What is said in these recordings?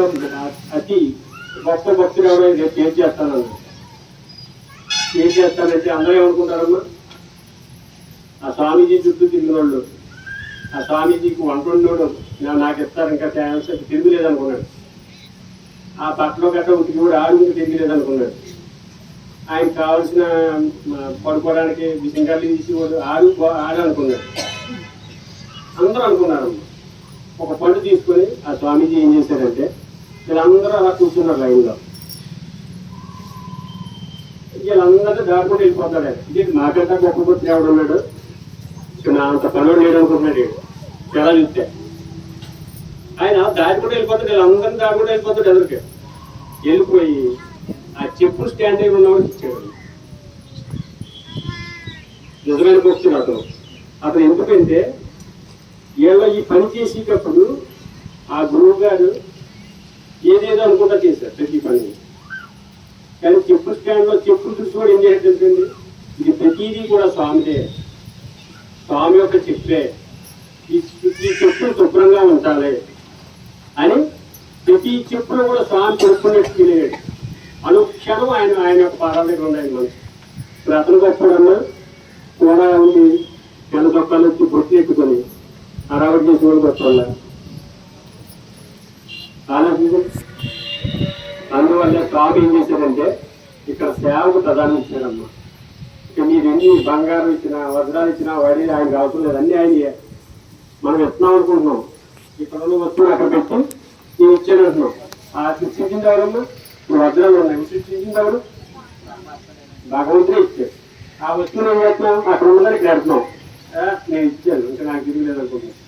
భక్తుల్లో అతి గొప్ప భక్తులు ఎవరైనా ఏం చేస్తాను ఏం చేస్తానంటే అందరూ ఏమనుకుంటారమ్మా ఆ స్వామీజీ చుట్టూ తిరిగినోళ్ళు. ఆ స్వామీజీకి వంట వండోడు నాకు ఇస్తారు ఇంకా ఛాన్స్ తిరుగులేదనుకున్నాడు. ఆ పక్కలో గట్ట ఉతికి కూడా ఆడు ఇంకా తిరిగిలేదనుకున్నాడు. ఆయన కావాల్సిన పడుకోవడానికి విషయంగాలు తీసి వాడు ఆడు ఆడు అనుకున్నాడు అందరూ అనుకున్నారు. ఒక పండు తీసుకొని ఆ స్వామీజీ ఏం చేశారంటే వీళ్ళందరూ అలా కూర్చున్నారు లైన్లో. వీళ్ళందరూ దాటుకుంటూ వెళ్ళిపోతాడు ఇది నాకంటే గొప్ప పుత్రి ఎవడు ఉన్నాడు. నా అంత పనులు లేడు అనుకుంటున్నాడు ఎలా చూస్తే. ఆయన దాటుకుంటూ వెళ్ళిపోతాడు వీళ్ళందరూ దాటుకుంటూ వెళ్ళిపోతాడు ఎదురుకి. వెళ్ళిపోయి ఆ చెప్పులు స్టాండ్ అయి ఉన్నవాడు ఇచ్చాడు నిజమైన భక్తుడు అతను. అతను ఎందుకంటే వీళ్ళ ఈ పని చేసేటప్పుడు ఆ గురువు గారు ఏదేదో అనుకుంటా చేశారు ప్రతి పని. కానీ చెప్పు స్టాండ్లో చెప్పులు చూసి కూడా ఏం చేయడం ఇది ప్రతిదీ కూడా స్వామిదే. స్వామి యొక్క చెప్పే. ఈ చెప్పులు శుభ్రంగా ఉంచాలి. అని ప్రతి చెప్పులు కూడా స్వామి చెప్పుకున్నట్టు తెలియడు అనుక్షణం ఆయన ఆయన యొక్క పాదాల దగ్గర ఉన్నాయి మనసు. ఇప్పుడు అతను గొప్పడన్నా కూడా ఉంది తెల్ల చొక్కాలు వచ్చి బొట్లు ఎక్కుతుంది అరావట్ చేసిన వాళ్ళు గొప్ప ఆలోచించండి అందువల్ల స్వామి ఏం చేశారంటే ఇక్కడ సేవకు ప్రధానం ఇచ్చారమ్మా ఇక మీరు ఎన్ని బంగారం ఇచ్చినా వజ్రాలు ఇచ్చినా వడి ఆయనకు అవసరం లేదు. ఆయన మనం ఇస్తున్నాం అనుకుంటున్నాం. ఇక్కడ ఉన్న వస్తువులు అక్కడ పెట్టి నేను ఇచ్చాను అంటున్నాం. ఆ సృష్టించింది ఎవరమ్మా? ఇప్పుడు వజ్రాలు ఉన్నాయి. సృష్టించింది ఎవరు? భగవంతుడే ఇచ్చాడు. ఆ వస్తువులు ఏం చేస్తున్నాం? అక్కడ ఉన్నదని ఇక్కడ పెడుతున్నాం. నేను ఇచ్చాను. ఇంకా నాకు తిరిగి లేదు అనుకుంటున్నాను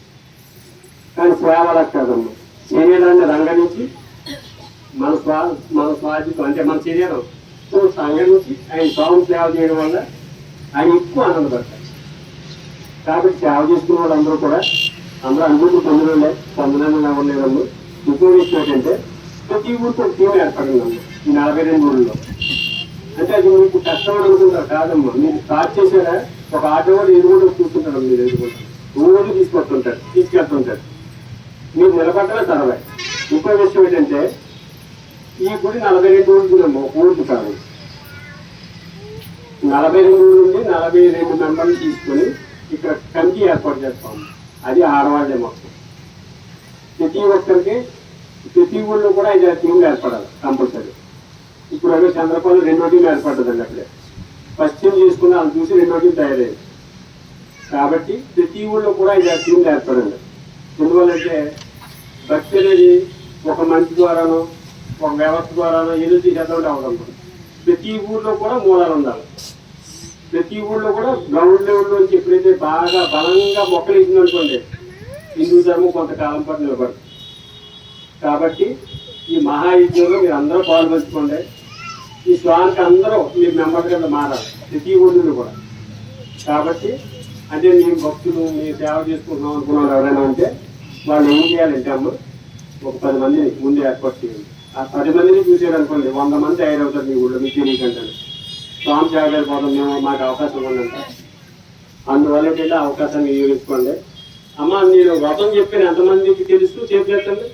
కానీ సేవ అలా కాదమ్మా. శరీరాన్ని నుంచి మన స్వా మన స్వాధితం అంటే మన శరీరం నుంచి ఆయన స్వామి సేవ చేయడం వల్ల ఆయన ఎక్కువ ఆనందపడతారు. కాబట్టి సేవ చేసుకున్న వాళ్ళందరూ కూడా అందరూ అనుభూతి పొందడంలే పొందడం అవ్వలేదమ్మ ఇంకో విషయం ఏంటంటే ప్రతి ఊరికి ఒక టీం ఏర్పడిందమ్మ ఈ నలభై రెండు ఊళ్ళో అంటే అది మీకు కష్టం అని అనుకుంటారు కాదమ్మా. మీరు స్టార్ట్ చేశారా ఒక ఆటో వాడు ఎదుగుంటూ కూర్చుంటాడు మీరు ఎదుగుంటారు ఊరు తీసుకొస్తుంటాడు తీసుకెళ్తుంటాడు మీరు నిలబడ్డమే సర్వే. ఇంకో విషయం ఏంటంటే ఈ గుడి నలభై రెండు ఊరుకున్నాము ఊరికి కాదు. నలభై రెండు నుండి నలభై రెండు మెంబర్లు తీసుకొని ఇక్కడ కమిటీ ఏర్పాటు చేస్తాం. అది ఆడవాళ్ళే మొత్తం. ప్రతి ఒక్కరికి ప్రతి ఊళ్ళో కూడా ఐదు టీంలు ఏర్పడాలి కంపల్సరీ. ఇప్పుడు అదే చంద్రపాలు రెండో టీం ఏర్పడ్డదండి అక్కడే ఫస్ట్ టీం చేసుకున్న వాళ్ళు చూసి రెండో టీం తయారయ్యింది కాబట్టి ప్రతి ఊళ్ళో కూడా ఐదు టీంలు ఏర్పడండి ఎందువల్లంటే భక్తి అనేది ఒక మంచి ద్వారానో ఒక వ్యవస్థ ద్వారానో ఏదో చేసేద్దాం అవసరం ప్రతి ఊళ్ళో కూడా మూలాలు ఉండాలి. ప్రతి ఊళ్ళో కూడా గ్రౌండ్ లెవెల్లో నుంచి ఎప్పుడైతే బాగా బలంగా మొక్కలు ఇచ్చిందనుకోండి హిందూ ధర్మం కొంతకాలం పాటు నిలబడదు. కాబట్టి ఈ మహాయుద్ధంలో మీరు అందరూ పాల్పంచుకోండి. ఈ స్వామికి అందరూ మీరు మెంబర్ కింద మారాలి ప్రతి ఊళ్ళో కూడా. కాబట్టి అంటే మేము భక్తులు మీ సేవ చేసుకుంటున్నాం అనుకున్నాం ఎవరైనా అంటే వాళ్ళు ఏం చేయాలంటే అమ్మ ఒక పది మందిని ముందు ఏర్పాటు చేయండి. ఆ పది మందిని చూసారనుకోండి వంద మంది తయారవుతారు మీ ఊళ్ళో మీకు తెలియకంటారు స్వామి జాగ్రత్త పోతాం మేము మాకు అవకాశం ఉందంట అందువల్ల ఏంటంటే ఆ అవకాశాన్ని వినియోగించుకోండి. అమ్మ మీరు వ్రతం చెప్పిన ఎంతమందికి తెలుస్తూ చేతులు